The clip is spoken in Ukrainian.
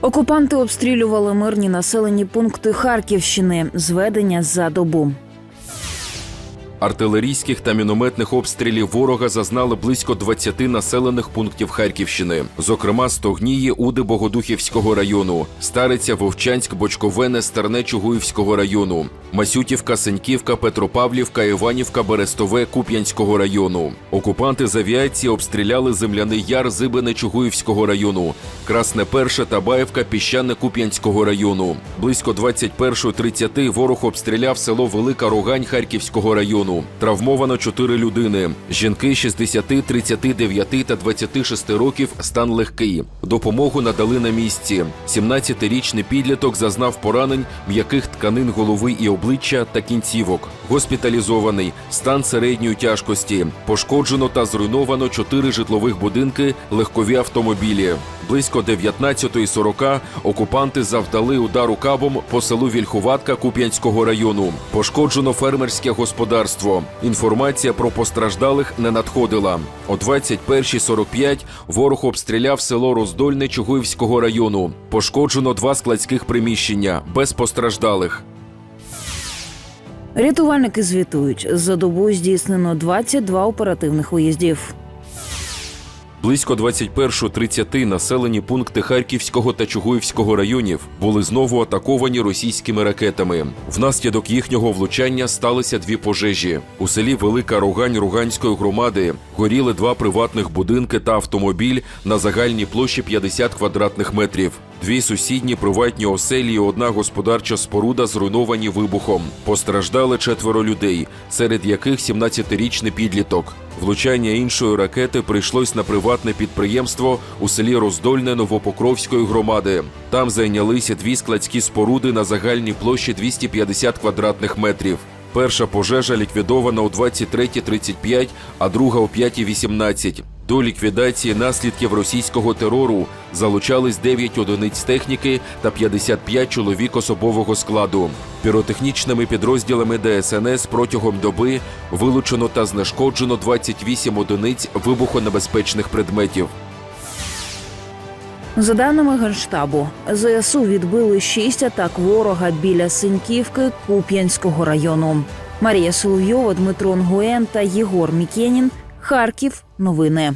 Окупанти обстрілювали мирні населені пункти Харківщини. Зведення за добу. Артилерійських та мінометних обстрілів ворога зазнали близько 20 населених пунктів Харківщини, зокрема Стогнії, Уди Богодухівського району, Стариця, Вовчанськ, Бочковене, Стерне Чугуївського району, Масютівка, Сеньківка, Петропавлівка, Іванівка, Берестове, Куп'янського району. Окупанти з авіації обстріляли земляний яр Зибине Чугуївського району, Красне Перше, Табаєвка, Піщане Куп'янського району. Близько 21.30 ворог обстріляв село Велика Рогань Харківського району. Травмовано 4 людини. Жінки 60, 39 та 26 років стан легкий. Допомогу надали на місці. 17-річний підліток зазнав поранень м'яких тканин голови і обличчя та кінцівок. Госпіталізований. Стан середньої тяжкості. Пошкоджено та зруйновано 4 житлових будинки, легкові автомобілі. Близько 19.40 окупанти завдали удару кабом по селу Вільхуватка Куп'янського району. Пошкоджено фермерське господарство. Інформація про постраждалих не надходила. О 21.45 ворог обстріляв село Роздольне Чугуївського району. Пошкоджено два складських приміщення без постраждалих. Рятувальники звітують, за добу здійснено 22 оперативних виїздів. Близько 21.30 населені пункти Харківського та Чугуївського районів були знову атаковані російськими ракетами. Внаслідок їхнього влучання сталися дві пожежі. У селі Велика Рогань Руганської громади горіли два приватних будинки та автомобіль на загальній площі 50 квадратних метрів. Дві сусідні приватні оселі і одна господарча споруда зруйновані вибухом. Постраждали четверо людей, серед яких 17-річний підліток. Влучання іншої ракети прийшлось на приватне підприємство у селі Роздольне Новопокровської громади. Там зайнялися дві складські споруди на загальній площі 250 квадратних метрів. Перша пожежа ліквідована о 23.35, а друга о 5.18. До ліквідації наслідків російського терору залучались 9 одиниць техніки та 55 чоловік особового складу. Піротехнічними підрозділами ДСНС протягом доби вилучено та знешкоджено 28 одиниць вибухонебезпечних предметів. За даними Генштабу, ЗСУ відбили шість атак ворога біля Синьківки Куп'янського району. Марія Соловйова, Дмитро Нгуен та Єгор Мікенін. Харків. Новини.